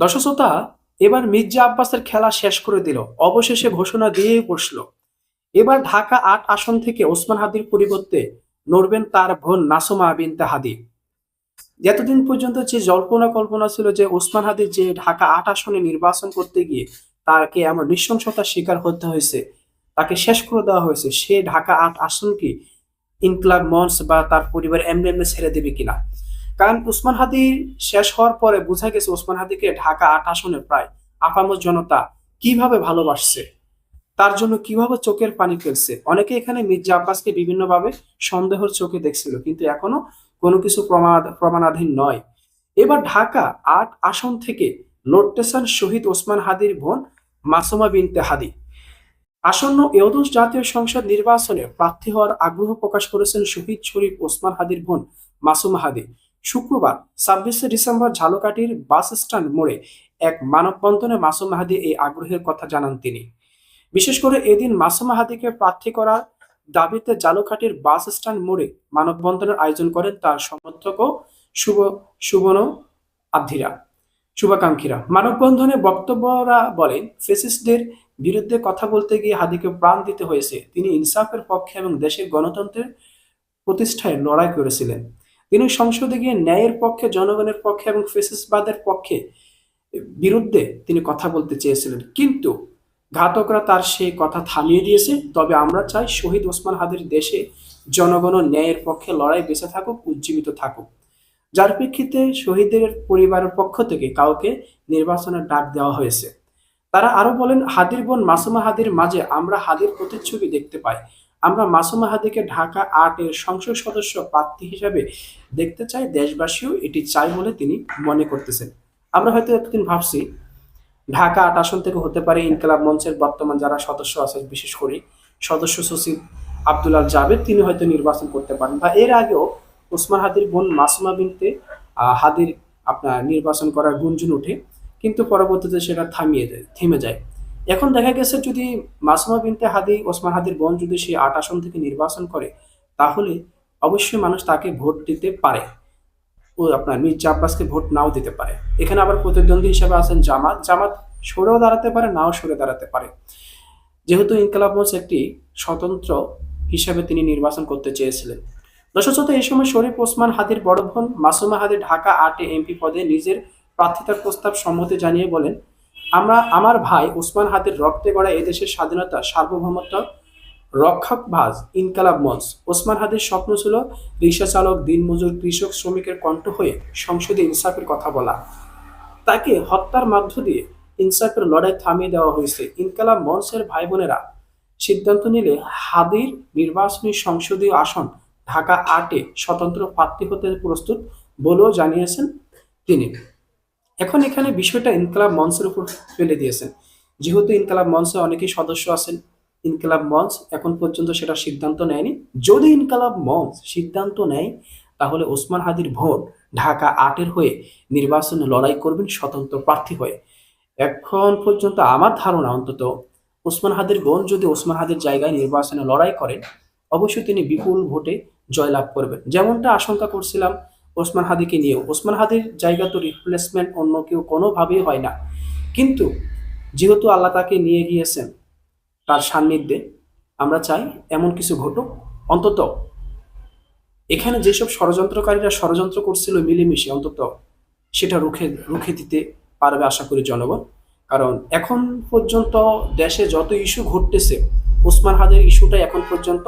দর্শকতা এবার মির্জা আব্বাসের খেলা শেষ করে দিল। অবশেষে ঘোষণা দিয়েই বসল। এবার ঢাকা আট আসন থেকে ওসমান হাদির পরিবর্তে নড়বেন তার বোন নাসুমা বিনতে হাদি। এতদিন পর্যন্ত যে জল্পনা কল্পনা ছিল যে ওসমান হাদি যে ঢাকা আট আসনে নির্বাচন করতে গিয়ে তাকে এমন নৃশংসতার শিকার হতে হয়েছে, তাকে শেষ করে দেওয়া হয়েছে, সে ঢাকা আট আসন কি ইনকলাব মঞ্চ বা তার পরিবার এমনি এমনি ছেড়ে দেবে কিনা? কারণ উসমান হাদি শেষ হওয়ার পরে বোঝা গেছে ওসমান হাদিকে ঢাকা আট আসনে প্রায় আপামর জনতা কীভাবে ভালোবাসছে, তার জন্য কীভাবে চোখের পানি ফেলছে। অনেকে এখানে মির্জা আব্বাসকে বিভিন্নভাবে সন্দেহের চোখে দেখছিল, কিন্তু এখনও কোনো কিছু প্রমাণ প্রমাণাধীন নয়। এবার ঢাকা আট আসন থেকে লড়তেছেন শহীদ ওসমান হাদির বোন মাসুমা বিনতে হাদি। আসন্ন এদোস জাতীয় সংসদ নির্বাচনে প্রার্থী হওয়ার আগ্রহ প্রকাশ করেছেন শহীদ শরীফ ওসমান হাদির বোন মাসুমা হাদি। শুক্রবার ছাব্বিশে ডিসেম্বর ঝালকাঠির বাস স্ট্যান্ড মোড়ে এক মানববন্ধনে মাসুম হাদি এই আগ্রহের কথা জানান তিনি। বিশেষ করে এদিন মাসুম হাদিকে প্রার্থী করার দাবিতে জালুকাঠির বাস স্ট্যান্ড মোড়ে মানববন্ধনের আয়োজন করেন তার সমর্থক ও শুভ, সুবর্ণ আধিরা, শুভাকাঙ্ক্ষীরা। মানববন্ধনে বক্তব্যরা বলেন ফেসিস্টদের বিরুদ্ধে কথা বলতে গিয়ে হাদিকে প্রাণ দিতে হয়েছে। তিনি ইনসাফের পক্ষে এবং দেশের গণতন্ত্রের প্রতিষ্ঠায় লড়াই করেছিলেন। তিনি সংসদে গিয়ে ন্যায়ের পক্ষে, জনগণের পক্ষে এবং ফেসিসবাদের পক্ষে বিরুদ্ধে তিনি কথা বলতে চেয়েছিলেন। কিন্তু ঘাতকরা তার সেই কথা থামিয়ে দিয়েছে। তবে আমরা চাই শহীদ ওসমান হাদির দেশে জনগণ ন্যায়ের পক্ষে লড়াই বেঁচে থাকুক, উজ্জীবিত থাকুক। যার প্রেক্ষিতে শহীদের পরিবারের পক্ষ থেকে কাউকে নির্বাচনের ডাক দেওয়া হয়েছে। তারা আরও বলেন, হাদির বোন মাসুমা হাদির মাঝে আমরা হাদির প্রতিচ্ছবি দেখতে পাই। আমরা মাসুম হাদিকে ঢাকা আটের সংসদ সদস্য প্রার্থী হিসাবে দেখতে চাই, দেশবাসীও এটি চাই বলে তিনি মনে করতেছেন। আমরা হয়তো এতদিন ভাবছি, ঢাকা আট আসন থেকে হতে পারে ইনকলাব মঞ্চের বর্তমান যারা সদস্য আছে, বিশেষ করে সদস্য সচিব আব্দুল আল জাবেদ, তিনি হয়তো নির্বাচন করতে পারেন বা এর আগেও ওসমান হাদির বোন মাসুমা বিনতে হাদির আপনার নির্বাচন করার গুঞ্জন ওঠে কিন্তু পরবর্তীতে সেটা থামিয়ে যায় থেমে যায়। এখন দেখা গেছে যদি মাসুমা বিনতে হাদি, ওসমান হাদির বোন যদি সেই আট আসন থেকে নির্বাচন করে, তাহলে অবশ্যই মানুষ তাকে ভোট দিতে পারে। ও আপনার মির্জা আব্বাসকে ভোট নাও দিতে পারে। এখানে আবার প্রতিদ্বন্দ্বী হিসেবে আছেন জামাত। জামাত সরেও দাঁড়াতে পারে, নাও সরে দাঁড়াতে পারে। যেহেতু ইনকালাব মঞ্চ একটি স্বতন্ত্র হিসেবে তিনি নির্বাচন করতে চেয়েছিলেন। দর্শক এই সময় শরীফ ওসমান হাদির বড় বোন মাসুমা হাদি ঢাকা আটে এমপি পদে নিজের প্রার্থিতার প্রস্তাব সম্মতি জানিয়ে বলেন আমরা, আমার ভাই ওসমান হাদির রক্তে গড়া এদেশের স্বাধীনতা, সার্বভৌমত্ব, রক্ষক ভাজ, ইনকালাব মঞ্চ। ওসমান হাদির স্বপ্ন ছিল রিক্সা চালক দিনমজুর, কৃষক, শ্রমিকের কণ্ঠ হয়ে সংসদে ইনসাফের কথা বলা। তাকে হত্যার মধ্য দিয়ে ইনসাফের লড়াই থামিয়ে দেওয়া হয়েছে। ইনকালাব মঞ্চের ভাই বোনেরা সিদ্ধান্ত নিলে হাদির নির্বাচনী সংসদীয় আসন ঢাকা আটে স্বতন্ত্র প্রার্থী হতে প্রস্তুত বলেও জানিয়েছেন তিনি। এখন এখানে বিষয়টা ইনকালাব মঞ্চের উপর ফেলে দিয়েছেন যেহেতু ইনকালাব মঞ্চে অনেকেই সদস্য আছেন, ইনকালাব মঞ্চ এখন পর্যন্ত সেটা সিদ্ধান্ত নেয়নি। যদি ইনকালাব মঞ্চ সিদ্ধান্ত নেয়, তাহলে ওসমান হাদির ভোট ঢাকা আটের হয়ে নির্বাচনে লড়াই করবেন স্বতন্ত্র প্রার্থী হয়ে। এখন পর্যন্ত আমার ধারণা অন্তত ওসমান হাদির বোন যদি ওসমান হাদির জায়গায় নির্বাচনে লড়াই করেন, অবশ্যই তিনি বিপুল ভোটে জয়লাভ করবেন। যেমনটা আশঙ্কা করছিলাম ওসমান হাদিকে নিয়েও ওসমান হাদির জায়গা তো রিপ্লেসমেন্ট অন্য কেউ কোনোভাবেই হয় না। কিন্তু যেহেতু আল্লাহ তাকে নিয়ে গিয়েছেন তার সান্নিধ্যে, আমরা চাই এমন কিছু ঘটুক। অন্তত এখানে যেসব ষড়যন্ত্রকারীরা ষড়যন্ত্র করছিল মিলেমিশে, অন্তত সেটা রুখে রুখে দিতে পারবে আশা করি জনগণ। কারণ এখন পর্যন্ত দেশে যত ইস্যু ঘটতেছে, ওসমান হাদের ইস্যুটা এখন পর্যন্ত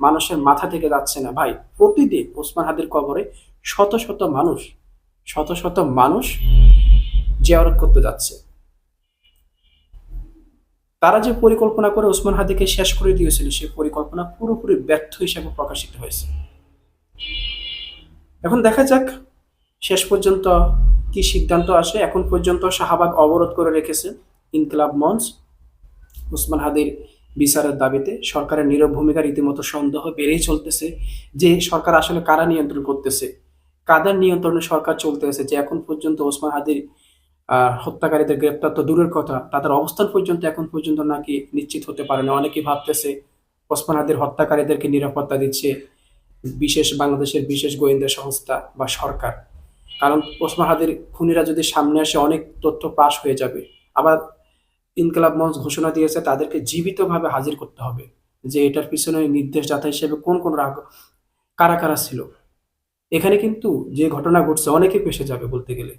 মানুষের মাথা থেকে যাচ্ছে না। ভাই, প্রতিদিন ওসমান হাদের কবরে শত শত মানুষ, শত শত মানুষ জিয়ারত করতে যাচ্ছে। তারা যে পরিকল্পনা করে ওসমান হাদিকে শেষ করে দিয়েছিল সেই পরিকল্পনা পুরোপুরি ব্যর্থ হিসেবে প্রকাশিত হয়েছে। এখন দেখা যাক শেষ পর্যন্ত কি সিদ্ধান্ত আসে। এখন পর্যন্ত শাহবাগ অবরোধ করে রেখেছে ইনকলাব মঞ্চ। ওসমান হাদির বিচারের দাবিতে সরকারের নীরব ভূমিকা রীতিমতো সন্দেহ বেড়েই চলতেছে যে সরকার আসলে কারা নিয়ন্ত্রণ করতেছে। কাদের নিয়ন্ত্রণে সরকার চলতে যে এখন পর্যন্ত ওসমান হাদির হত্যাকারীদের গ্রেপ্তার তো দূরের কথা। তাদের অবস্থান পর্যন্ত এখন পর্যন্ত নাকি নিশ্চিত হতে পারে না অনেকেই ভাবতেছে ওসমান হাদির হত্যাকারীদেরকে নিরাপত্তা দিচ্ছে বিশেষ বাংলাদেশের বিশেষ গোয়েন্দা সংস্থা বা সরকার। কারণ ওসমান হাদির খুনিরা যদি সামনে আসে, অনেক তথ্য পাশ হয়ে যাবে। আবার ইনকলাব মঞ্চ ঘোষণা দিয়েছে, তাদেরকে জীবিতভাবে হাজির করতে হবে যে এটার পিছনে নির্দেশদাতা হিসেবে কোন কোন রাগ কারা কারা ছিল। এখানে কিন্তু যে ঘটনা ঘটছে অনেকে ফেসে যাবে বলতে গেলে।